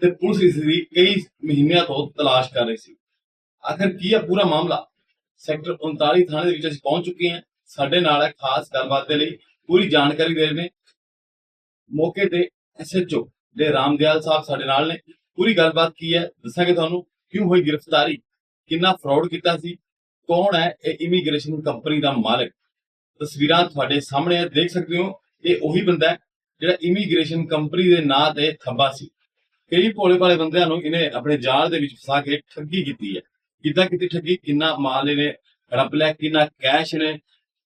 ਤੇ ਪੁਲਿਸ ਇਸ ਦੀ ਕਈ ਮਹੀਨਿਆਂ ਤੋਂ ਤਲਾਸ਼ ਕਰ ਰਹੀ ਸੀ। ਆਖਰ ਕੀ ਹੈ ਪੂਰਾ ਮਾਮਲਾ? ਸੈਕਟਰ 39 ਥਾਣੇ ਦੇ ਵਿੱਚ ਅਸੀਂ ਪਹੁੰਚ ਚੁੱਕੇ ਹਾਂ। ਸਾਡੇ ਨਾਲ ਹੈ ਖਾਸ ਗੱਲਬਾਤ ਦੇ ਲਈ। ਪੂਰੀ ਜਾਣਕਾਰੀ ਦੇ ਰਹੇ ਨੇ। ਮੌਕੇ ਤੇ ਐਸਐਚਓ ਦੇ ਰਾਮਦਿਆਲ ਸਾਹਿਬ ਸਾਡੇ ਨਾਲ ਨੇ। ਪੂਰੀ ਗੱਲਬਾਤ ਕੀ ਹੈ? ਦੱਸਾਂਗੇ ਤੁਹਾਨੂੰ। ਕਿਉਂ ਹੋਈ ਗ੍ਰਿਫਤਾਰੀ? ਕਿੰਨਾ ਫਰਾਡ ਕੀਤਾ ਸੀ? ਕੌਣ ਹੈ ਇਹ ਇਮੀਗ੍ਰੇਸ਼ਨ ਕੰਪਨੀ ਦਾ ਮਾਲਕ? ਤਸਵੀਰਾਂ ਤੁਹਾਡੇ ਸਾਹਮਣੇ ਹੈ ਦੇਖ ਸਕਦੇ ਹੋ, ਇਹ ਉਹੀ ਬੰਦਾ ਹੈ ਜਿਹੜਾ ਇਮੀਗ੍ਰੇਸ਼ਨ ਕੰਪਨੀ ਦੇ ਨਾਂ ਤੇ ਥੱਬਾ ਸੀ। ਕਈ ਭੋਲੇ ਭਾਲੇ ਬੰਦਿਆਂ ਨੂੰ ਇਹਨੇ ਆਪਣੇ ਜਾਲ ਦੇ ਵਿੱਚ ਫਸਾ ਕੇ ਠੱਗੀ ਕੀਤੀ ਹੈ। ਕਿੱਦਾਂ ਕੀਤੀ ਠੱਗੀ? ਕਿੰਨਾ ਮਾਲ ਇਹਨੇ ਰੱਬ ਲਿਆ ਕਿੰਨਾ ਕੈਸ਼ ਨੇ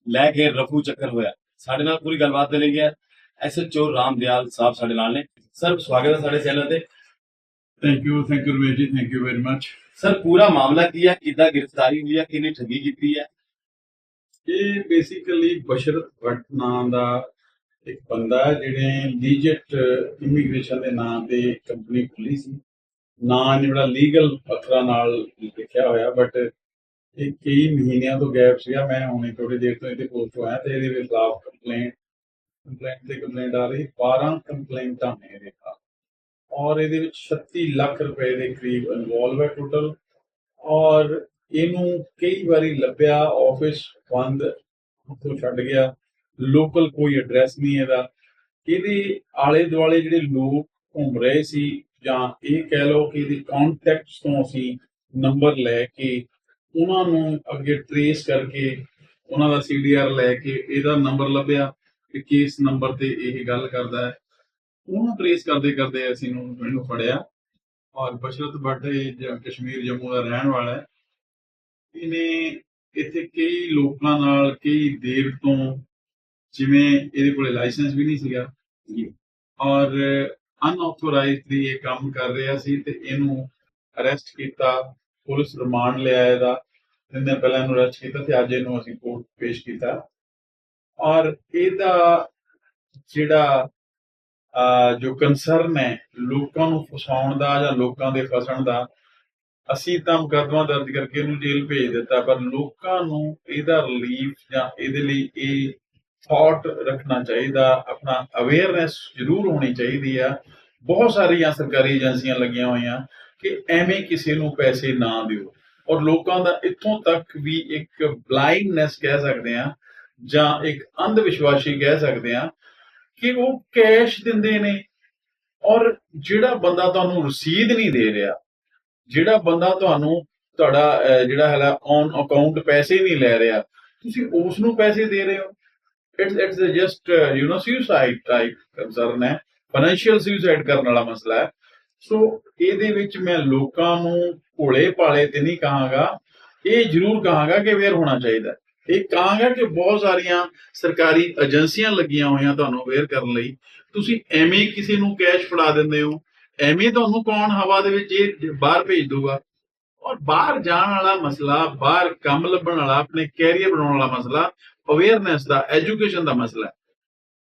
ਲੈ ਕੇ ਰਫੂ ਚੱਕਰ ਹੋਇਆ। ਸਾਡੇ ਨਾਲ ਪੂਰੀ ਗੱਲਬਾਤ ਦੇ ਲਈ ਹੈ। ਐਸਐਚਓ ਰਾਮਦਿਆਲ ਸਾਹਿਬ ਸਾਡੇ ਨਾਲ ਨੇ। ਸਰ ਸਵਾਗਤ ਹੈ ਸਾਡੇ ਚੈਨਲ ਤੇ। Thank you thank you Ramesh ji thank you very much sir ਪੂਰਾ ਮਾਮਲਾ ਕੀ ਹੈ? ਕਿੱਦਾਂ ਗ੍ਰਿਫਤਾਰੀ ਹੋਈ ਹੈ? ਕਿੰਨੀ ਠੱਗੀ ਕੀਤੀ ਹੈ? ਇਹ ਬੇਸਿਕਲੀ ਬਸ਼ਰਤ ਭੱਟ ਨਾਂ ਦਾ ਇੱਕ ਬੰਦਾ ਜਿਹੜੇ ਲੀਜਟ ਇਮੀਗ੍ਰੇਸ਼ਨ ਦੇ ਨਾਂ ਤੇ ਕੰਪਨੀ ਖੁੱਲੀ ਸੀ। ਨਾਂ ਜਿਹੜਾ ਲੀਗਲ ਅੱਖਰਾਂ ਨਾਲ ਲਿਖਿਆ ਹੋਇਆ ਬਟ ਇਹ ਕਈ ਮਹੀਨਿਆਂ ਤੋਂ ਗੈਪ ਸੀਗਾ। ਮੈਂ ਹੁਣੇ ਥੋੜੀ ਦੇਰ ਤੋਂ ਇਹਦੇ ਪੋਸਟ ਹੋਇਆ ਤੇ ਇਹਦੇ ਖਿਲਾਫ ਕੰਪਲੇਂਟ ਕੰਪਲੇਂਟ ਤੇ ਕੰਪਲੇਂਟ ਆ ਰਹੀ। 12 ਕੰਪਲੇਂਟਾਂ ਨੇ ਇਹਦੇ ਖਿਲਾਫ। ਔਰ ਇਹਦੇ ਵਿੱਚ 36 ਲੱਖ ਰੁਪਏ ਦੇ ਕਰੀਬ ਇਨਵੋਲਵ ਹੈ ਟੋਟਲ ਔਰ ਇਹਨੂੰ ਕਈ ਵਾਰੀ ਲੱਭਿਆ ਆਫਿਸ ਬੰਦ ਉੱਥੋਂ ਛੱਡ ਗਿਆ। ਲੋਕਲ ਕੋਈ ਐਡਰੈਸ ਨਹੀਂ ਇਹਦਾ। ਇਹਦੇ ਆਲੇ ਦੁਆਲੇ ਜਿਹੜੇ ਲੋਕ ਘੁੰਮ ਰਹੇ ਸੀ, ਜਾਂ ਇਹ ਕਹਿ ਲਓ ਕਿ ਇਹਦੇ ਕੰਟੈਕਟਸ ਤੋਂ ਅਸੀਂ ਨੰਬਰ ਲੈ ਕੇ ਉਹਨਾਂ ਨੂੰ ਅੱਗੇ ਟਰੇਸ ਕਰਕੇ ਉਹਨਾਂ ਦਾ ਸੀਡੀਆਰ ਲੈ ਕੇ ਇਹਦਾ ਨੰਬਰ ਲੱਭਿਆ ਕਿ ਕਿਸ ਨੰਬਰ ਤੇ ਇਹ ਗੱਲ ਕਰਦਾ ਹੈ। ਉਹਨੂੰ ਟਰੇਸ ਕਰਦੇ ਕਰਦੇ ਅਸੀਂ ਨੂੰ ਫੜਿਆ। ਔਰ ਬਸ਼ਰਤ ਭੱਟ ਇਹ ਕਸ਼ਮੀਰ ਜੰਮੂ ਦਾ ਰਹਿਣ ਵਾਲਾ ਹੈ। ਇਹਨੇ ਇੱਥੇ ਕਈ ਲੋਕਾਂ ਨਾਲ, ਕਈ ਦੇਰ ਤੋਂ ਜਿਵੇਂ ਇਹਦੇ ਕੋਲੇ ਲਾਇਸੈਂਸ ਵੀ ਨਹੀਂ ਸੀਗਾ। ਜੀ। ਔਰ ਅਨਆਥੋਰਾਈਜ਼ਡਲੀ ਇਹ ਕੰਮ ਕਰ ਰਿਹਾ ਸੀ ਤੇ ਇਹਨੂੰ ਅਰੈਸਟ ਕੀਤਾ ਪੁਲਿਸ ਰਿਮਾਂਡ ਲਿਆ ਇਹਦਾ। ਤਿੰਨ ਦਿਨ ਪਹਿਲਾਂ ਇਹਨੂੰ ਅਰੈਸਟ ਕੀਤਾ ਤੇ ਅੱਜ ਇਹਨੂੰ ਅਸੀਂ ਕੋਰਟ ਪੇਸ਼ ਕੀਤਾ। ਔਰ ਇਹਦਾ ਜਿਹੜਾ ਜੋ ਕੰਸਰਨ ਹੈ ਲੋਕਾਂ ਨੂੰ ਫਸਾਉਣ ਦਾ ਜਾਂ ਲੋਕਾਂ ਦੇ ਫਸਣ ਦਾ ਅਸੀਂ ਤਾਂ ਮੁਕੱਦਮਾ ਦਰਜ ਕਰਕੇ ਇਹਨੂੰ ਜੇਲ੍ਹ ਭੇਜ ਦਿੱਤਾ ਪਰ ਲੋਕਾਂ ਨੂੰ ਇਹਦਾ ਰਿਲੀਫ ਜਾਂ ਇਹਦੇ ਲਈ ਇਹ ਥਾਟ ਰੱਖਣਾ ਚਾਹੀਦਾ, ਆਪਣਾ ਅਵੇਅਰਨੈਸ ਜ਼ਰੂਰ ਹੋਣੀ ਚਾਹੀਦੀ ਆ। ਬਹੁਤ ਸਾਰੀਆਂ ਸਰਕਾਰੀ ਏਜੰਸੀਆਂ ਲੱਗੀਆਂ ਹੋਈਆਂ ਕਿ ਐਵੇਂ ਕਿਸੇ ਨੂੰ ਪੈਸੇ ਨਾ ਦਿਓ। ਔਰ ਲੋਕਾਂ ਦਾ ਇੱਥੋਂ ਤੱਕ ਵੀ ਇੱਕ ਬਲਾਈਂਡਨੈਸ ਕਹਿ ਸਕਦੇ ਆ ਜਾਂ ਇੱਕ ਅੰਧ ਵਿਸ਼ਵਾਸੀ ਕਹਿ ਸਕਦੇ ਆ ਕਿ ਉਹ ਕੈਸ਼ ਦਿੰਦੇ ਨੇ। ਔਰ ਜਿਹੜਾ ਬੰਦਾ ਤੁਹਾਨੂੰ ਰਸੀਦ ਨਹੀਂ ਦੇ ਰਿਹਾ, ਜਿਹੜਾ ਬੰਦਾ ਤੁਹਾਨੂੰ ਤੁਹਾਡਾ ਜਿਹੜਾ ਹੈਗਾ ਔਨ ਅਕਾਊਂਟ ਪੈਸੇ ਨਹੀਂ ਲੈ ਰਿਹਾ, ਤੁਸੀਂ ਉਸ ਨੂੰ ਪੈਸੇ ਦੇ ਰਹੇ ਹੋ। It's it's just you know suicide type concern ਹੈ ਫਾਈਨੈਂਸ਼ੀਅਲ ਸੁਸਾਈਡ ਕਰਨ ਵਾਲਾ ਮਸਲਾ ਹੈ। ਸੋ ਇਹਦੇ ਵਿੱਚ ਮੈਂ ਲੋਕਾਂ ਨੂੰ ਭੋਲੇ ਭਾਲੇ ਤੇ ਨਹੀਂ ਕਹਾਂਗਾ, ਇਹ ਜ਼ਰੂਰ ਕਹਾਂਗਾ ਕਿ ਅਵੇਅਰ ਹੋਣਾ ਚਾਹੀਦਾ ਇਹ ਕਹਾਂਗਾ ਕਿ ਬਹੁਤ ਸਾਰੀਆਂ ਸਰਕਾਰੀ ਏਜੰਸੀਆਂ ਲੱਗੀਆਂ ਹੋਈਆਂ ਤੁਹਾਨੂੰ ਅਵੇਅਰ ਕਰਨ ਲਈ। ਤੁਸੀਂ ਐਵੇਂ ਕਿਸੇ ਨੂੰ ਕੈਸ਼ ਫੜਾ ਦਿੰਦੇ ਹੋ, ਐਵੇਂ ਤੁਹਾਨੂੰ ਕੌਣ ਹਵਾ ਦੇ ਵਿੱਚ ਇਹ ਬਾਹਰ ਭੇਜ ਦੂਗਾ ਔਰ ਬਾਹਰ ਜਾਣ ਵਾਲਾ ਮਸਲਾ, ਬਾਹਰ ਕੰਮ ਲੱਭਣ ਵਾਲਾ, ਆਪਣੇ ਕੈਰੀਅਰ ਬਣਾਉਣ ਵਾਲਾ ਮਸਲਾ ਅਵੇਅਰਨੈਸ ਦਾ ਐਜੂਕੇਸ਼ਨ ਦਾ ਮਸਲਾ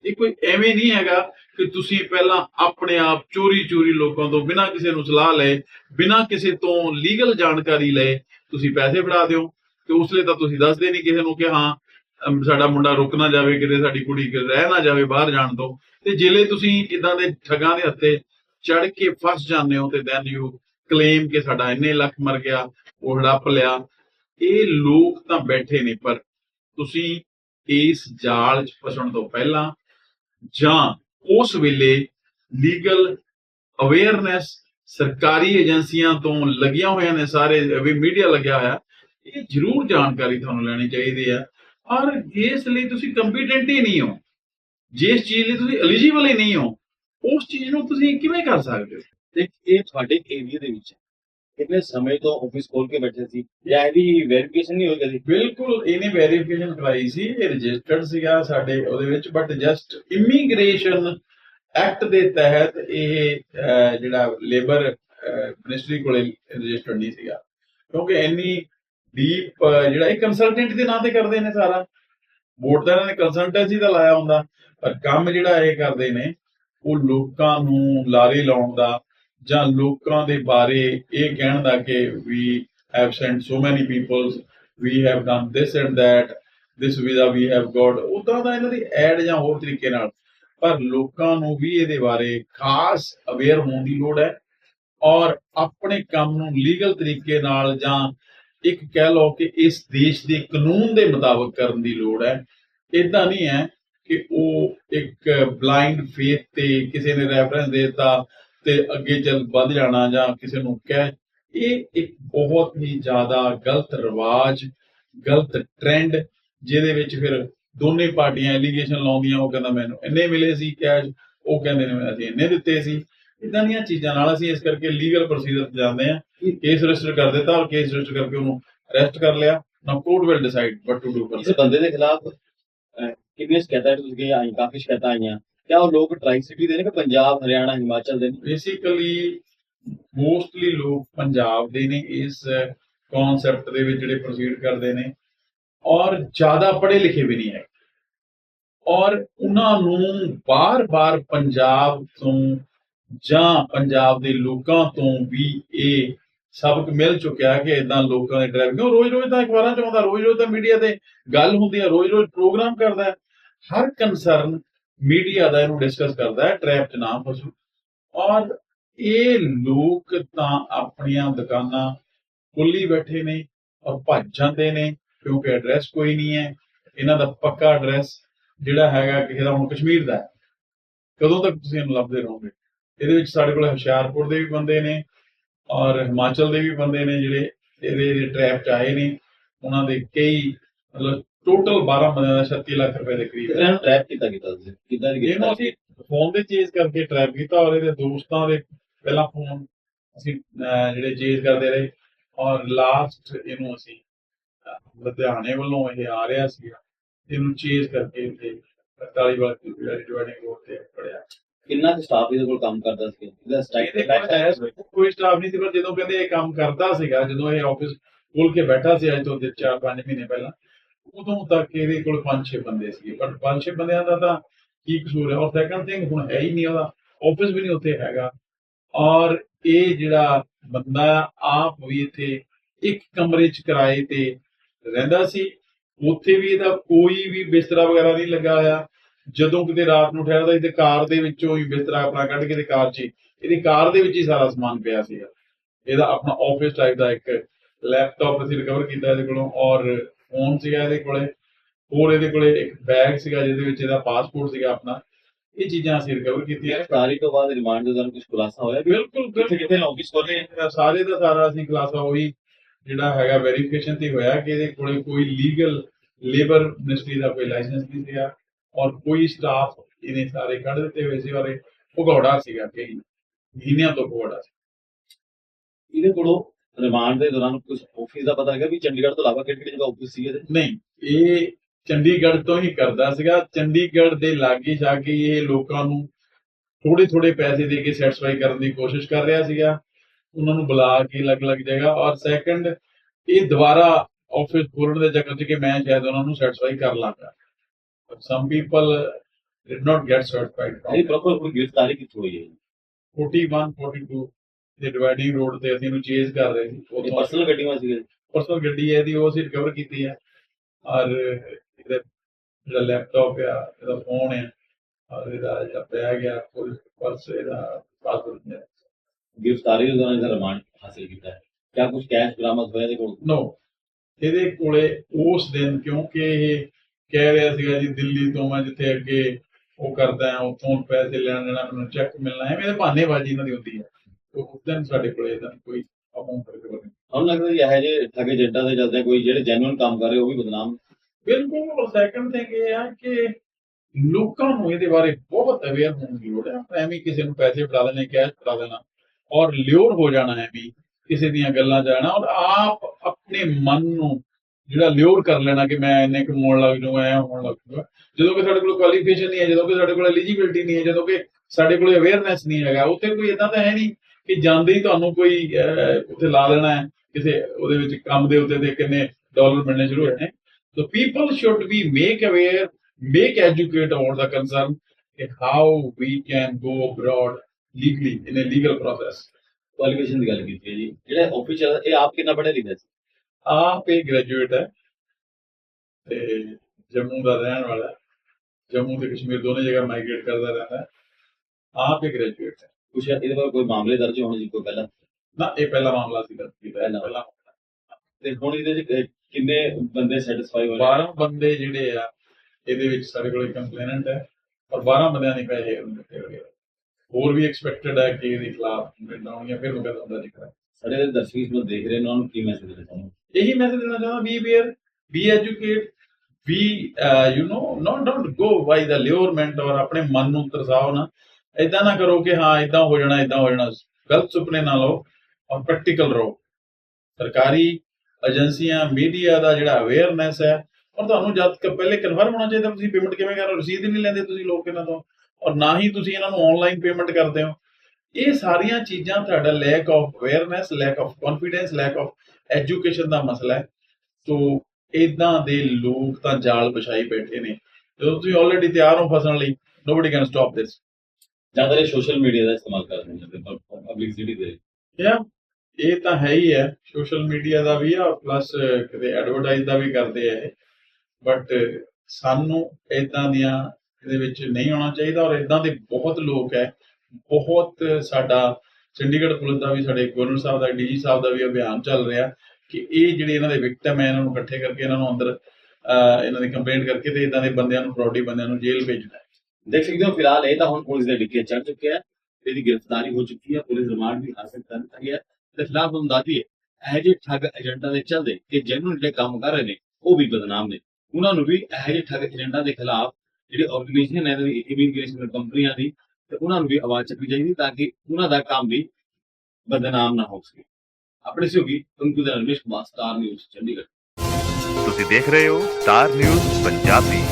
ਇਹ ਕੋਈ ਐਵੇਂ ਨਹੀਂ ਹੈਗਾ ਕਿ ਤੁਸੀਂ ਪਹਿਲਾਂ ਆਪਣੇ ਆਪ ਚੋਰੀ ਚੋਰੀ ਲੋਕਾਂ ਤੋਂ ਬਿਨਾਂ ਕਿਸੇ ਨੂੰ ਸਲਾਹ ਲਏ, ਬਿਨਾਂ ਕਿਸੇ ਤੋਂ ਲੀਗਲ ਜਾਣਕਾਰੀ ਲਏ, ਤੁਸੀਂ ਪੈਸੇ ਫੜਾ ਦਿਓ, ਤੇ ਉਸ ਲਈ ਤਾਂ ਤੁਸੀਂ ਦੱਸਦੇ ਨਹੀਂ ਕਿਸੇ ਨੂੰ ਕਿ ਹਾਂ ਸਾਡਾ ਮੁੰਡਾ ਰੁਕ ਨਾ ਜਾਵੇ, ਕਿਤੇ ਸਾਡੀ ਕੁੜੀ ਰਹਿ ਨਾ ਜਾਵੇ ਬਾਹਰ ਜਾਣ ਤੋਂ। ਤੇ ਜਿਲੇ ਤੁਸੀਂ ਇਦਾਂ ਦੇ ਠੱਗਾਂ ਦੇ ਹੱਥੇ ਚੜ ਕੇ ਫਸ ਜਾਂਦੇ ਹੋ, ਤੇ ਦੈਨ ਯੂ ਕਲੇਮ ਕਿ ਸਾਡਾ ਇੰਨੇ ਲੱਖ ਮਰ ਗਿਆ, ਉਹ ਹੜੱਪ ਲਿਆ। ਇਹ ਲੋਕ ਤਾਂ ਬੈਠੇ ਨੇ, ਪਰ ਤੁਸੀਂ ਇਸ ਜਾਲ 'ਚ ਫਸਣ ਤੋਂ ਪਹਿਲਾਂ ਜਾਂ ਉਸ ਵੇਲੇ ਲੀਗਲ ਅਵੇਅਰਨੈਸ ਸਰਕਾਰੀ ਏਜੰਸੀਆਂ ਤੋਂ ਲੱਗੀਆਂ ਹੋਈਆਂ ਨੇ ਸਾਰੇ, ਵੀ ਮੀਡੀਆ ਲੱਗਿਆ ਹੋਇਆ, ਇਹ ਜ਼ਰੂਰ ਜਾਣਕਾਰੀ ਤੁਹਾਨੂੰ ਲੈਣੀ ਚਾਹੀਦੀ ਹੈ। ਔਰ ਇਸ ਲਈ ਤੁਸੀਂ ਕੰਪੀਟੈਂਟ ਹੀ ਨਹੀਂ ਹੋ। ਜਿਸ ਚੀਜ਼ ਲਈ ਤੁਸੀਂ ਐਲੀਜੀਬਲ ਹੀ ਨਹੀਂ ਹੋ, ਉਸ ਚੀਜ਼ ਨੂੰ ਤੁਸੀਂ ਕਿਵੇਂ ਕਰ ਸਕਦੇ ਹੋ? ਤੇ ਇਹ ਤੁਹਾਡੇ ਏਰੀਆ ਦੇ ਵਿੱਚ ਕਿੰਨੇ ਸਮੇਂ ਤੋਂ ਆਫਿਸ ਖੋਲ ਕੇ ਬੈਠੇ ਸੀ? ਜਾਂ ਇਹਦੀ ਵੈਰੀਫਿਕੇਸ਼ਨ ਨਹੀਂ ਹੋਈ ਕਦੀ? ਬਿਲਕੁਲ, ਇਹਨੇ ਵੈਰੀਫਿਕੇਸ਼ਨ ਕਰਾਈ ਸੀ, ਇਹ ਰਜਿਸਟਰਡ ਸੀਗਾ ਸਾਡੇ ਉਹਦੇ ਵਿੱਚ ਬਟ ਜਸਟ ਇਮੀਗ੍ਰੇਸ਼ਨ ਐਕਟ ਦੇ ਤਹਿਤ ਇਹ ਜਿਹੜਾ ਲੇਬਰ ਮਿਨਿਸਟਰੀ ਕੋਲੇ ਰਜਿਸਟਰਡ ਨਹੀਂ ਸੀਗਾ। ਕਿਉਂਕਿ ਇੰਨੀ ਡੀਪ ਜਿਹੜਾ ਇਹ ਕੰਸਲਟੈਂਟ ਦੇ ਨਾਂ ਤੇ ਕਰਦੇ ਨੇ ਸਾਰਾ। ਬੋਰਡ ਦਾ ਨੇ ਕੰਸਲਟੈਂਸੀ ਦਾ ਲਾਇਆ ਹੁੰਦਾ, ਪਰ ਕੰਮ ਜਿਹੜਾ ਇਹ ਕਰਦੇ ਨੇ, ਉਹ ਲੋਕਾਂ ਨੂੰ ਲਾਰੇ ਲਾਉਣ ਦਾ ਜਾਂ ਲੋਕਾਂ ਦੇ ਬਾਰੇ ਇਹ ਕਹਿਣ ਦਾ ਕਿ ਵੀ have sent so many people we have done this and that, this visa we have got ਉਦਾਂ ਦਾ ਇਹਨਾਂ ਦੀ ਐਡ ਜਾਂ ਹੋਰ ਤਰੀਕੇ ਨਾਲ। ਪਰ ਲੋਕਾਂ ਨੂੰ ਵੀ ਇਹਦੇ ਬਾਰੇ ਖਾਸ ਅਵੇਅਰ ਹੋਣ ਦੀ ਲੋੜ ਹੈ ਔਰ ਆਪਣੇ ਕੰਮ ਨੂੰ ਲੀਗਲ ਤਰੀਕੇ ਨਾਲ ਜਾਂ ਇੱਕ ਕਹਿ ਲਓ ਕਿ ਇਸ ਦੇਸ਼ ਦੇ ਕਾਨੂੰਨ ਦੇ ਮੁਤਾਬਕ ਕਰਨ ਦੀ ਲੋੜ ਹੈ। ਇਦਾਂ ਨਹੀਂ ਹੈ ਕਿ ਉਹ ਇੱਕ ਬਲਾਈਂਡ ਫੇਥ ਤੇ ਕਿਸੇ ਨੇ ਰੈਫਰੈਂਸ ਦੇ ਦਿੱਤਾ ਤੇ ਅੱਗੇ ਚੱਲ ਵੱਧ ਜਾਣਾ ਜਾਂ ਕਿਸੇ ਨੂੰ ਕਹਿ, ਇਹ ਇੱਕ ਬਹੁਤ ਹੀ ਜ਼ਿਆਦਾ ਗਲਤ ਰਿਵਾਜ, ਗਲਤ ਟ੍ਰੈਂਡ ਜਿਹਦੇ ਵਿੱਚ ਫਿਰ ਦੋਨੇ ਪਾਰਟੀਆਂ ਐਲੀਗੇਸ਼ਨ ਲਾਉਂਦੀਆਂ, ਉਹ ਕਹਿੰਦਾ ਮੈਨੂੰ ਇੰਨੇ ਮਿਲੇ ਸੀ ਕੈਸ਼ ਉਹ ਕਹਿੰਦੇ ਨੇ ਅਸੀਂ ਇੰਨੇ ਦਿੱਤੇ ਸੀ। ਇਦਾਂ ਦੀਆਂ ਚੀਜ਼ਾਂ ਨਾਲ ਅਸੀਂ ਇਸ ਕਰਕੇ ਲੀਗਲ ਪ੍ਰੋਸੀਜਰ ਤੇ ਜਾਂਦੇ ਆ ਕੇਸ ਰਜਿਸਟਰ ਕਰ ਦਿੱਤਾ, ਔਰ ਕੇਸ ਰਜਿਸਟਰ ਕਰਕੇ ਉਹਨੂੰ ਅਰੈਸਟ ਕਰ ਲਿਆ। ਨਾ court will decide what to do ਇਸ ਬੰਦੇ ਦੇ ਖਿਲਾਫ ਕਿੰਨੀਆਂ ਸ਼ਿਕਾਇਤਾਂ ਤੁਸੀਂ ਗਏ ਆਈ ਕਾਫੀ ਸ਼ਿਕਾਇਤਾਂ ਆਈਆਂ। ਕਿਆ ਉਹ ਲੋਕ ਟਰਾਈ ਸਿਟੀ ਦੇ ਨੇ ਕਿ ਪੰਜਾਬ, ਹਰਿਆਣਾ, ਹਿਮਾਚਲ ਦੇ ਨੇ? ਬੇਸਿਕਲੀ ਮੋਸਟਲੀ ਲੋਕ ਪੰਜਾਬ ਦੇ ਨੇ ਇਸ ਕਨਸੈਪਟ ਦੇ ਵਿੱਚ ਜਿਹੜੇ ਪ੍ਰੋਸੀਡ ਕਰਦੇ ਨੇ। ਔਰ ਜ਼ਿਆਦਾ ਪੜ੍ਹੇ ਲਿਖੇ ਵੀ ਨਹੀਂ ਹੈ। ਔਰ ਉਹਨਾਂ ਨੂੰ ਬਾਰ-ਬਾਰ ਪੰਜਾਬ ਤੋਂ ਜਾਂ ਪੰਜਾਬ ਦੇ ਲੋਕਾਂ ਤੋਂ ਵੀ ਇਹ ਸਬਕ ਮਿਲ ਚੁੱਕਿਆ ਕਿ ਇਦਾਂ ਲੋਕਾਂ ਦੇ ਡਰਾਈਵਿੰਗ ਰੋਜ਼-ਰੋਜ਼ ਤਾਂ ਅਖਬਾਰਾਂ ਚ ਆਉਂਦਾ, ਰੋਜ਼-ਰੋਜ਼ ਤਾਂ ਮੀਡੀਆ ਤੇ ਗੱਲ ਹੁੰਦੀ ਹੈ, ਰੋਜ਼-ਰੋਜ਼ ਪ੍ਰੋਗਰਾਮ ਕਰਦਾ ਹਰ ਕੰਸਰਨ ਮੀਡੀਆ ਦਾ ਇਹਨੂੰ ਡਿਸਕਸ ਕਰਦਾ ਹੈ ਟ੍ਰੈਪ ਚ ਨਾ ਫਸੋ ਔਰ ਇਹ ਲੋਕ ਤਾਂ ਆਪਣੀਆਂ ਦੁਕਾਨਾਂ ਖੋਲੀ ਬੈਠੇ ਨੇ ਔਰ ਭੱਜ ਜਾਂਦੇ ਨੇ, ਕਿਉਂਕਿ ਐਡਰੈਸ ਕੋਈ ਨਹੀਂ ਹੈ। ਇਹਨਾਂ ਦਾ ਪੱਕਾ ਐਡਰੈਸ ਜਿਹੜਾ ਹੈਗਾ ਕਿਸੇ ਦਾ ਹੁਣ ਕਸ਼ਮੀਰ ਦਾ ਹੈ। ਕਦੋਂ ਤੱਕ ਤੁਸੀਂ ਇਹਨੂੰ ਲੱਭਦੇ ਰਹੋਗੇ? ਇਹਦੇ ਵਿੱਚ ਸਾਡੇ ਕੋਲ ਹੁਸ਼ਿਆਰਪੁਰ ਦੇ ਵੀ ਬੰਦੇ ਨੇ ਔਰ ਹਿਮਾਚਲ ਦੇ ਵੀ ਬੰਦੇ ਨੇ ਜਿਹੜੇ ਇਹਦੇ ਟ੍ਰੈਪ ਚ ਆਏ ਨੇ। ਉਹਨਾਂ ਦੇ ਕਈ ਮਤਲਬ ਟੋਟਲ 12 ਬੰਦਿਆਂ ਦਾ 36 ਲੱਖ ਰੁਪਏ ਦੇ ਕਰੀਬ ਇਹਨਾਂ ਨੂੰ ਟਰੈਪ ਕੀਤਾ ਕੀਤਾ ਤੁਸੀਂ ਕਿੱਦਾਂ ਦੀ ਇਹਨੂੰ ਅਸੀਂ ਫੋਨ ਦੇ ਚੇਜ਼ ਕਰਕੇ ਟਰੈਪ ਕੀਤਾ ਔਰ ਇਹਦੇ ਦੋਸਤਾਂ ਦੇ ਪਹਿਲਾ ਫੋਨ ਅਸੀਂ ਜਿਹੜੇ ਚੇਜ਼ ਕਰਦੇ ਰਹੇ ਔਰ ਲਾਸਟ ਇਹਨੂੰ ਅਸੀਂ ਲੁਧਿਆਣੇ ਵੱਲੋਂ ਇਹ ਆ ਰਿਹਾ ਸੀ ਇਹਨੂੰ ਚੇਜ਼ ਕਰਕੇ ਤੇ 45 ਵਾਰ ਡਿਵਾਈਡਿੰਗ ਰੋਡ ਤੇ ਪੜਿਆ ਕਿੰਨਾ ਸਟਾਫ ਇਹਦੇ ਕੋਲ ਕੰਮ ਕਰਦਾ ਸੀ ਇਹਦਾ ਸਟਾਈਲ ਕੋਈ ਸਟਾਫ ਨਹੀਂ ਸੀ ਪਰ ਜਦੋਂ ਕਹਿੰਦੇ ਇਹ ਕੰਮ ਕਰਦਾ ਸੀਗਾ ਜਦੋਂ ਇਹ ਆਫਿਸ ਖੋਲ ਕੇ ਬੈਠਾ ਸੀ ਅੱਜ ਤੋਂ 4-5 ਮਹੀਨੇ ਪਹਿਲਾਂ ਉਦੋਂ ਤੱਕ ਇਹਦੇ ਕੋਲ 5-6 ਬੰਦੇ ਸੀਗੇ ਪਰ 5-6 ਬੰਦਿਆਂ ਦਾ ਤਾਂ ਕੀ ਕਸੂਰ ਹੈ? ਔਰ ਸੈਕੰਡ ਥਿੰਗ ਹੁਣ ਹੈ ਹੀ ਨਹੀਂ ਉਹਦਾ ਆਫਿਸ ਵੀ ਨਹੀਂ ਉੱਥੇ ਹੈਗਾ। ਔਰ ਇਹ ਜਿਹੜਾ ਬੰਦਾ ਆਪ ਵੀ ਇੱਥੇ ਇੱਕ ਕਮਰੇ 'ਚ ਕਿਰਾਏ ਤੇ ਰਹਿੰਦਾ ਸੀ, ਉੱਥੇ ਵੀ ਇਹਦਾ ਕੋਈ ਵੀ ਬਿਸਤਰਾ ਵਗੈਰਾ ਨਹੀਂ ਲੱਗਾ ਹੋਇਆ। ਜਦੋਂ ਕਿਤੇ ਰਾਤ ਨੂੰ ਠਹਿਰਦਾ ਸੀ ਤੇ ਕਾਰ ਦੇ ਵਿੱਚੋਂ ਹੀ ਬਿਸਤਰਾ ਆਪਣਾ ਕੱਢ ਕੇ ਤੇ ਕਾਰ 'ਚ ਹੀ, ਇਹਦੀ ਕਾਰ ਦੇ ਵਿੱਚ ਹੀ ਸਾਰਾ ਸਮਾਨ ਪਿਆ ਸੀਗਾ। ਇਹਦਾ ਆਪਣਾ ਆਫਿਸ ਟਾਈਪ ਦਾ ਇੱਕ ਲੈਪਟਾਪ ਅਸੀਂ ਰਿਕਵਰ ਕੀਤਾ ਇਹਦੇ ਕੋਲੋਂ ਔਰ ਫੋਨ ਸੀਗਾ ਇਹਦੇ ਕੋਲੇ ਹੋਰ ਇਹਦੇ ਕੋਲੇ ਇੱਕ ਬੈਗ ਸੀਗਾ ਜਿਹਦੇ ਵਿੱਚ ਇਹਦਾ ਪਾਸਪੋਰਟ ਸੀਗਾ ਆਪਣਾ। ਇਹ ਚੀਜ਼ਾਂ ਅਸੀਂ ਰਿਕਵਰ ਕੀਤੀਆਂ। ਸਾਰੀ ਤੋਂ ਬਾਅਦ ਰਿਮਾਂਡ ਦੇ ਦੌਰਾਨ ਕੁਝ ਖੁਲਾਸਾ ਹੋਇਆ ਕਿ ਬਿਲਕੁਲ ਕਿੱਥੇ ਕਿੱਥੇ ਨੌਕਰੀ ਕੋਲੇ? ਇਹਦਾ ਸਾਰੇ ਦਾ ਸਾਰਾ ਅਸੀਂ ਖੁਲਾਸਾ ਉਹੀ ਜਿਹੜਾ ਹੈਗਾ ਵੈਰੀਫਿਕੇਸ਼ਨ ਤੇ ਹੋਇਆ ਕਿ ਇਹਦੇ ਕੋਲੇ ਕੋਈ ਲੀਗਲ ਲੇਬਰ ਮਿਨਿਸਟਰੀ ਦਾ ਕੋਈ ਲਾਇਸੈਂਸ ਨਹੀਂ ਸੀਗਾ ਔਰ ਕੋਈ ਸਟਾਫ ਇਹਨੇ ਸਾਰੇ ਕੱਢ ਦਿੱਤੇ ਹੋਏ ਸੀ ਔਰ ਇਹ ਭਗੌੜਾ ਸੀਗਾ ਕਈ ਮਹੀਨਿਆਂ ਤੋਂ ਭਗੌੜਾ ਸੀ। ਇਹਦੇ ਕੋਲੋਂ ਰਿਮਾਂਡ ਦੇ ਦੌਰਾਨ ਕੁਝ ਆਫਿਸ ਦਾ ਪਤਾ ਲੱਗਾ ਵੀ ਚੰਡੀਗੜ੍ਹ ਤੋਂ ਇਲਾਵਾ ਕਿਹੜੀ ਕਿਹੜੀ ਜਗ੍ਹਾ ਆਫਿਸ ਸੀ ਇਹਦੇ? ਨਹੀਂ ਇਹ ਚੰਡੀਗੜ੍ਹ ਤੋਂ ਹੀ ਕਰਦਾ ਸੀਗਾ। ਚੰਡੀਗੜ੍ਹ ਦੇ ਲਾਗੇ ਜਾ ਕੇ ਇਹ ਲੋਕਾਂ ਨੂੰ ਥੋੜੇ ਥੋੜੇ ਪੈਸੇ ਦੇ ਕੇ ਸੈਟੀਸਫਾਈ ਕਰਨ ਦੀ ਕੋਸ਼ਿਸ਼ ਕਰ ਰਿਹਾ ਸੀਗਾ। ਉਹਨਾਂ ਨੂੰ ਬੁਲਾ ਕੇ ਅਲੱਗ-ਅਲੱਗ ਜਗ੍ਹਾ ਔਰ ਸੈਕੰਡ ਇਹ ਦੁਬਾਰਾ ਆਫਿਸ ਖੋਲਣ ਦੇ ਚੱਕਰ 'ਚ ਕਿ ਮੈਂ ਸ਼ਾਇਦ ਉਹਨਾਂ ਨੂੰ ਸੈਟੀਸਫਾਈ ਕਰ ਲਾਂਗਾ। Some people did not get certified proper ਕੋਈ ਗ੍ਰਿਫਤਾਰੀ ਕਿੱਥੋਂ ਹੋਈ ਹੈ? 41 42 ਦੇ ਡਿਵਾਈਡਿੰਗ ਰੋਡ ਤੇ ਅਸੀਂ ਇਹਨੂੰ ਚੇਜ਼ ਕਰ ਰਹੇ ਸੀ। ਉਦੋਂ ਪਰਸਨਲ ਗੱਡੀਆਂ ਸੀ ਪਰਸਨਲ ਗੱਡੀ ਹੈ ਇਹਦੀ ਉਹ ਅਸੀਂ ਰਿਕਵਰ ਕੀਤੀ ਹੈ। ਔਰ ਇਹਦਾ ਜਿਹੜਾ ਲੈਪਟਾਪ ਆ ਇਹਦਾ ਫੋਨ ਹੈ ਔਰ ਇਹਦਾ ਜਿਹੜਾ ਬੈਗ ਆ ਕੋਈ ਪਰਸ ਇਹਦਾ ਪਾਸਪੋਰਟ ਹੈ। ਗ੍ਰਿਫਤਾਰੀ ਦੇ ਦੌਰਾਨ ਇਹਦਾ ਰਿਮਾਂਡ ਹਾਸਿਲ ਕੀਤਾ ਹੈ। ਕਿਆ ਕੁਝ ਕੈਸ਼ ਬਰਾਮਦ ਹੋਇਆ ਇਹਦੇ ਕੋਲ? ਨੋ ਇਹਦੇ ਕੋਲੇ ਉਸ ਦਿਨ ਕਿਉਂਕਿ ਇਹ ਕਹਿ ਰਿਹਾ ਸੀਗਾ ਜੀ ਦਿੱਲੀ ਤੋਂ ਮੈਂ ਜਿੱਥੇ ਅੱਗੇ ਉਹ ਕਰਦਾ ਹਾਂ ਉੱਥੋਂ ਪੈਸੇ ਲੈਣ ਲੈਣਾ ਮੈਨੂੰ ਚੈੱਕ ਮਿਲਣਾ ਹੈ ਮੇਰੇ ਬਹਾਨੇਬਾਜ਼ੀ ਇਹਨਾਂ ਦੀ ਹੁੰਦੀ ਹੈ। ਦਿਨ ਸਾਡੇ ਕੋਲੇ ਇਹਦਾ ਕੋਈ ਅਮਾਉਂਟ ਰਿਕਵਰ ਨਹੀਂ। ਤੁਹਾਨੂੰ ਲੱਗਦਾ ਜੀ ਇਹ ਜੇ ਠੱਗੇ ਏਜੰਟਾਂ ਦੇ ਚੱਲਦੇ ਕੋਈ ਜਿਹੜੇ ਜੈਨੂਇਨ ਕੰਮ ਕਰ ਰਹੇ ਉਹ ਵੀ ਬਦਨਾਮ। ਬਿਲਕੁਲ ਸੈਕੰਡ ਥਿੰਗ ਇਹ ਆ ਕਿ ਲੋਕਾਂ ਨੂੰ ਇਹਦੇ ਬਾਰੇ ਬਹੁਤ ਅਵੇਅਰ ਹੋਣ ਦੀ ਲੋੜ ਹੈ ਐਵੇਂ ਕਿਸੇ ਨੂੰ ਪੈਸੇ ਫੜਾ ਦੇਣੇ ਕੈਸ਼ ਫੜਾ ਦੇਣਾ ਔਰ ਲਿਓਰ ਹੋ ਜਾਣਾ ਹੈ ਵੀ ਕਿਸੇ ਦੀਆਂ ਗੱਲਾਂ ਜਾਣਾ ਔਰ ਆਪ ਆਪਣੇ ਮਨ ਨੂੰ ਜਿਹੜਾ ਲਿਓਰ ਕਰ ਲੈਣਾ ਕਿ ਮੈਂ ਇੰਨੇ ਕਮਾਉਣ ਲੱਗ ਜਾਊਗਾ ਐ ਹੋਣ ਲੱਗ ਜਾਊਗਾ ਜਦੋਂ ਕਿ ਸਾਡੇ ਕੋਲ ਕੁਆਲੀਫਿਕੇਸ਼ਨ ਨਹੀਂ ਹੈ ਜਦੋਂ ਕਿ ਸਾਡੇ ਕੋਲ ਐਲੀਜੀਬਿਲਟੀ ਨਹੀਂ ਹੈ ਜਦੋਂ ਕਿ ਸਾਡੇ ਕੋਲ ਅਵੇਅਰਨੈਸ ਨਹੀਂ ਹੈਗਾ ਉੱਥੇ ਕੋਈ ਇਦਾਂ ਤਾਂ ਹੈ ਨਹੀਂ ਕਿ ਜਾਂਦੇ ਹੀ ਤੁਹਾਨੂੰ ਕੋਈ ਉੱਥੇ ਲਾ ਦੇਣਾ ਹੈ ਕਿਸੇ ਉਹਦੇ ਵਿੱਚ ਕੰਮ ਦੇ ਉੱਤੇ ਤੇ ਕਿੰਨੇ ਡਾਲਰ ਮਿਲਣੇ ਸ਼ੁਰੂ ਹੋਏ ਨੇ। So people should be make aware, make educate about the concern in how we can go abroad legally in a legal process. Qualification ਦੀ ਗੱਲ ਕੀਤੀ ਹੈ ਜੀ। ਜਿਹੜੇ ਆਫਿਸਰ ਇਹ ਆਪ ਕਿੰਨਾ ਪੜ੍ਹੇ ਲਿਖੇ ਸੀ? ਆਪ ਇਹ ਗ੍ਰੈਜੂਏਟ ਹੈ ਤੇ ਜੰਮੂ ਦਾ ਰਹਿਣ ਵਾਲਾ। ਜੰਮੂ ਤੇ ਕਸ਼ਮੀਰ ਦੋਨੇ ਜਗ੍ਹਾ ਮਾਈਗ੍ਰੇਟ ਕਰਦਾ ਰਹਿੰਦਾ ਆਪ ਇਹ ਗ੍ਰੈਜੂਏਟ ਹੈ। ਕੁਛ ਇਹਦੇ ਬਾਰੇ ਕੋਈ ਮਾਮਲੇ ਦਰਜ ਹੋਣ ਜੀ ਕੋਈ ਪਹਿਲਾਂ? ਨਾ ਇਹ ਪਹਿਲਾ ਮਾਮਲਾ ਸੀ ਦਰਜ ਕੀਤਾ। ਪਹਿਲਾ। ਪਹਿਲਾ ਤੇ ਹੁਣ ਇਹਦੇ ਚ ਕਿੰਨੇ ਬੰਦੇ ਸੈਟੀਸਫਾਈ ਹੋਏ? 12 ਬੰਦੇ ਜਿਹੜੇ ਆ ਇਹਦੇ ਵਿੱਚ ਸਾਡੇ ਕੋਲ ਕੰਪਲੇਨੈਂਟ ਹੈ ਔਰ 12 ਬੰਦਿਆਂ ਨੇ ਪੈਸੇ ਦਿੱਤੇ ਹੋਏ ਹੋਰ ਵੀ ਐਕਸਪੈਕਟਡ ਹੈ ਕਿ ਇਹਦੇ ਖਿਲਾਫ ਕੰਪਲੇਂਟ ਆਉਣਗੀਆਂ ਫਿਰ ਮੁਕੱਦਮਾ ਦਰਜ ਕਰਾਂਗੇ। ਸਾਡੇ ਦੇ ਦਰਸ਼ਕ ਇਸ ਨੂੰ ਦੇਖ ਰਹੇ ਨੇ ਉਹਨਾਂ ਨੂੰ ਕੀ ਮੈਸੇਜ ਦੇਣਾ ਚਾਹੁੰਦੇ ਇਹੀ ਮੈਸੇਜ ਦੇਣਾ ਚਾਹੁੰਦਾ be aware be educate be you know not don't go by the allurement ਔਰ ਆਪਣੇ ਮਨ ਨੂੰ ਤਰਸਾਓ ਨਾ। ਇਦਾਂ ਨਾ ਕਰੋ ਕਿ ਹਾਂ ਇਦਾਂ ਹੋ ਜਾਣਾ ਇਦਾਂ ਹੋ ਜਾਣਾ। ਗਲਤ ਸੁਪਨੇ ਨਾ ਲਓ ਔਰ ਪ੍ਰੈਕਟੀਕਲ ਰਹੋ। ਸਰਕਾਰੀ ਏਜੰਸੀਆਂ ਮੀਡੀਆ ਦਾ ਜਿਹੜਾ ਅਵੇਅਰਨੈਸ ਹੈ, ਔਰ ਤੁਹਾਨੂੰ ਜਦ ਤੱਕ ਪਹਿਲੇ ਕਨਫਰਮ ਹੋਣਾ ਚਾਹੀਦਾ, ਤੁਸੀਂ ਪੇਮੈਂਟ ਕਿਵੇਂ ਕਰ ਰਹੇ ਹੋ? ਰਸੀਦ ਹੀ ਨਹੀਂ ਲੈਂਦੇ ਤੁਸੀਂ ਲੋਕ ਇਹਨਾਂ ਤੋਂ। ਔਰ ਨਾ ਹੀ ਤੁਸੀਂ ਇਹਨਾਂ ਨੂੰ ਆਨਲਾਈਨ ਪੇਮੈਂਟ ਕਰਦੇ ਹੋ। ਇਹ ਸਾਰੀਆਂ ਚੀਜ਼ਾਂ ਤੁਹਾਡਾ lack of awareness lack of confidence lack of education ਦਾ ਮਸਲਾ ਹੈ। ਸੋ ਇਦਾਂ ਦੇ ਲੋਕ ਤਾਂ ਜਾਲ ਵਿਛਾਈ ਬੈਠੇ ਨੇ। ਜਦੋਂ ਤੁਸੀਂ ਆਲਰੇਡੀ ਤਿਆਰ ਹੋ ਫਸਣ ਲਈ ਨੋਬਡੀ ਕੈਨ ਸਟਾਪ ਦਿਸ ਜ਼ਿਆਦਾ ਇਹ ਸੋਸ਼ਲ ਮੀਡੀਆ ਦਾ ਇਸਤੇਮਾਲ ਕਰਦੇ ਨੇ ਪਬਲਿਸਿਟੀ ਦੇ। ਯਾ, ਇਹ ਤਾਂ ਹੈ ਹੀ ਹੈ ਸੋਸ਼ਲ ਮੀਡੀਆ ਦਾ ਵੀ ਆ ਪਲੱਸ ਕਿਤੇ ਐਡਵਰਟਾਈਜ਼ ਦਾ ਵੀ ਕਰਦੇ ਆ ਇਹ। ਬਟ ਸਾਨੂੰ ਇਦਾਂ ਦੀਆਂ ਇਹਦੇ ਵਿੱਚ ਨਹੀਂ ਆਉਣਾ ਚਾਹੀਦਾ ਔਰ ਇਦਾਂ ਦੇ ਬਹੁਤ ਲੋਕ ਹੈ। ਬਹੁਤ ਸਾਡਾ ਚੰਡੀਗੜ੍ਹ ਪੁਲਿਸ ਦਾ ਵੀ, ਸਾਡੇ ਗਵਰਨਰ ਸਾਹਿਬ ਦਾ ਡੀਜੀ ਸਾਹਿਬ ਦਾ ਵੀ ਅਭਿਆਨ ਚੱਲ ਰਿਹਾ ਕਿ ਇਹ ਜਿਹੜੇ ਇਹਨਾਂ ਦੇ ਵਿਕਟਮ ਹੈ, ਇਹਨਾਂ ਨੂੰ ਇਕੱਠੇ ਕਰਕੇ ਇਹਨਾਂ ਨੂੰ ਅੰਦਰ ਇਹਨਾਂ ਦੀ ਕੰਪਲੇਂਟ ਕਰਕੇ ਤੇ ਇਦਾਂ ਦੇ ਬੰਦਿਆਂ ਨੂੰ ਫਰੋਡੀ ਬੰਦਿਆਂ ਨੂੰ ਜੇਲ੍ਹ ਭੇਜਣਾ ਦੇਖ ਸਕਦੇ ਹੋ, ਫਿਲਹਾਲ ਇਹ ਤਾਂ ਹੁਣ ਪੁਲਿਸ ਦੇ ਡਿੱਕੇ ਚੜ ਚੁੱਕਿਆ ਹੈ ਇਹਦੀ ਗ੍ਰਿਫਤਾਰੀ ਹੋ ਚੁੱਕੀ ਹੈ ਪੁਲਿਸ ਰਿਮਾਂਡ ਵੀ ਹਾਸਲ ਕਰ ਲਿਆ ਗਿਆ ਤੇ ਫਿਲਹਾਲ ਤੁਹਾਨੂੰ ਦੱਸ ਇਹ ਜਿਹੇ ਠੱਗ ਏਜੰਟਾਂ ਦੇ ਚੱਲਦੇ ਕਿ ਜਿਹਨੂੰ ਜਿਹੜੇ ਕੰਮ ਕਰ ਰਹੇ ਨੇ, ਉਹ ਵੀ ਬਦਨਾਮ ਨੇ। ਉਹਨਾਂ ਨੂੰ ਵੀ ਇਹ ਜਿਹੇ ਠੱਗ ਏਜੰਟਾਂ ਦੇ ਖਿਲਾਫ ਜਿਹੜੇ ਆਰਗੇਨਾਈਜੇਸ਼ਨ ਹੈ ਇਮੀਗ੍ਰੇਸ਼ਨ ਕੰਪਨੀਆਂ ਦੀ, ਤੇ ਉਹਨਾਂ ਨੂੰ ਵੀ ਆਵਾਜ਼ ਚੱਕਣੀ ਚਾਹੀਦੀ ਤਾਂ ਕਿ ਉਹਨਾਂ ਦਾ ਕੰਮ ਵੀ ਬਦਨਾਮ ਨਾ ਹੋ ਸਕੇ। ਆਪਣੇ ਸਹਿਯੋਗੀ ਤੁਮਕੂ ਰਮੇਸ਼ ਕੁਮਾਰ, ਸਟਾਰ ਨਿਊਜ਼ ਚੰਡੀਗੜ੍ਹ। ਤੁਸੀਂ ਦੇਖ ਰਹੇ ਹੋ ਸਟਾਰ ਨਿਊਜ਼ ਪੰਜਾਬੀ।